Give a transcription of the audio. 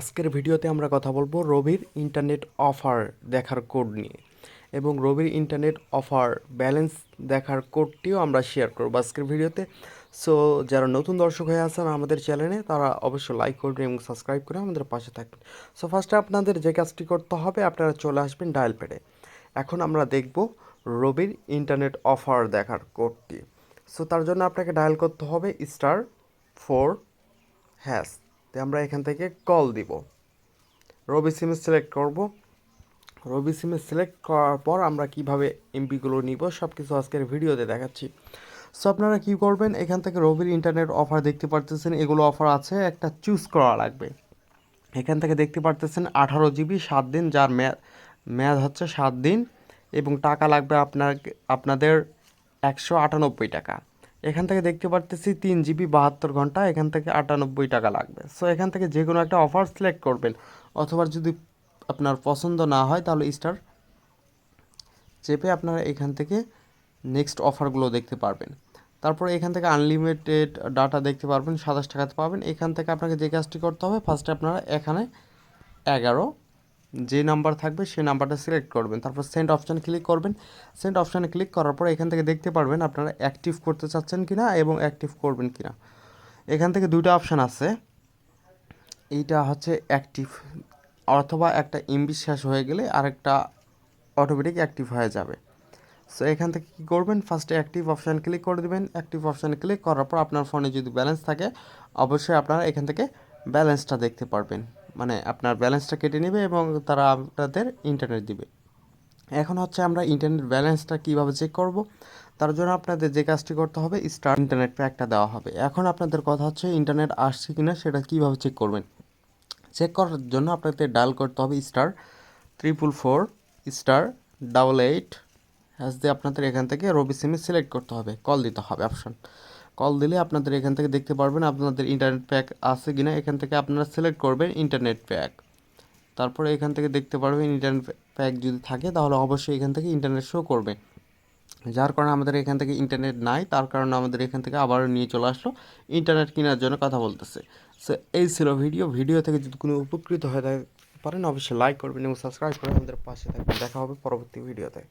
আজকের ভিডিওতে আমরা কথা বলব রবির ইন্টারনেট অফার দেখার কোড নিয়ে। এবং রবির ইন্টারনেট অফার ব্যালেন্স দেখার কোডটিও আমরা শেয়ার করব আজকের ভিডিওতে। সো যারা নতুন দর্শক হয়ে আছেন আমাদের চ্যানেলে তারা অবশ্যই লাইক করবেন এবং সাবস্ক্রাইব করে আমাদের পাশে থাকবেন। সো ফার্স্টে আপনাদের যে কাজটি করতে হবে, আপনারা চলে আসবেন ডায়াল প্যাডে এখন আমরা দেখব রবির ইন্টারনেট অফার দেখার কোডটি সো তার জন্য আপনাকে ডায়াল করতে হবে স্টার ফোর হ্যাশ তো আমরা এখান থেকে কল দিব। রবি সিমে সিলেক্ট করব। রবি সিমে সিলেক্ট করার পর আমরা কীভাবে এমপিগুলো নিব সব কিছু আজকের ভিডিওতে দেখাচ্ছি। সো আপনারা কি করবেন? এখান থেকে রবির ইন্টারনেট অফার দেখতে পারতেছেন, এগুলো অফার আছে, একটা চুজ করা লাগবে। এখান থেকে দেখতে পারতেছেন আঠারো জিবি সাত দিন, যার মেয়াদ হচ্ছে সাত দিন, এবং টাকা লাগবে আপনার, আপনাদের একশো আটানব্বই টাকা। এখান থেকে দেখতে পারতেছি তিন জিবি বাহাত্তর ঘণ্টা, এখান থেকে আটানব্বই টাকা লাগবে। সো এখান থেকে যে কোনো একটা অফার সিলেক্ট করবেন। অথবা যদি আপনার পছন্দ না হয়, তাহলে স্টার চেপে আপনারা এখান থেকে নেক্সট অফারগুলো দেখতে পারবেন। তারপরে এখান থেকে আনলিমিটেড ডাটা দেখতে পারবেন, সাতাশ টাকাতে পাবেন। এখান থেকে আপনাকে যে কাজটি করতে হবে ফার্স্টে আপনারা এখানে এগারো যে নাম্বার থাকবে সেই নাম্বারটা সিলেক্ট করবেন। তারপর সেন্ড অপশান ক্লিক করবেন। সেন্ড অপশানে ক্লিক করার পর এখান থেকে দেখতে পারবেন আপনারা অ্যাক্টিভ করতে চাচ্ছেন কি না এবং অ্যাক্টিভ করবেন কি না এখান থেকে দুটো অপশান আছে। এইটা হচ্ছে অ্যাক্টিভ অথবা একটা এমবি শেষ হয়ে গেলে আরেকটা অটোমেটিক অ্যাক্টিভ হয়ে যাবে। সো এখান থেকে কী করবেন? ফার্স্টে অ্যাক্টিভ অপশান ক্লিক করে দেবেন। অ্যাক্টিভ অপশানে ক্লিক করার পর আপনার ফোনে যদি ব্যালেন্স থাকে, অবশ্যই আপনারা এখান থেকে ব্যালেন্সটা দেখতে পারবেন। মানে আপনার ব্যালেন্সটা কেটে নেবে এবং তারা আপনাদের ইন্টারনেট দিবে। এখন হচ্ছে আমরা ইন্টারনেট ব্যালেন্সটা কীভাবে চেক করব? তার জন্য আপনাদের যে কাজটি করতে হবে স্টার ইন্টারনেট প্যাকটা দেওয়া হবে। এখন আপনাদের কথা হচ্ছে ইন্টারনেট আসছে কি না সেটা কীভাবে চেক করবেন? চেক করার জন্য আপনাদের ডায়াল করতে হবে star triple four star double eight hash দিয়ে আপনাদের এখান থেকে রবি সিমে সিলেক্ট করতে হবে কল দিতে হবে অপশন কল দিলে আপনাদের এখান থেকে দেখতে পারবেন আপনাদের ইন্টারনেট প্যাক আছে কি না এখান থেকে আপনারা সিলেক্ট করবেন ইন্টারনেট প্যাক তারপরে এখান থেকে দেখতে পারবেন ইন্টারনেট প্যাক যদি থাকে, তাহলে অবশ্যই এখান থেকে ইন্টারনেট শো করবে। যার কারণে আমাদের এখান থেকে ইন্টারনেট নাই, তার কারণে আমাদের এখান থেকে আবার নিয়ে চলে আসলো। ইন্টারনেট কেনার জন্য কথা বলতেছে। সো এই ছিল ভিডিও ভিডিও থেকে যদি কোনো উপকৃত হয়ে থাকে, পারেন অবশ্যই লাইক করবেন এবং সাবস্ক্রাইব করে আমাদের পাশে থাকবেন। দেখা হবে পরবর্তী ভিডিওতে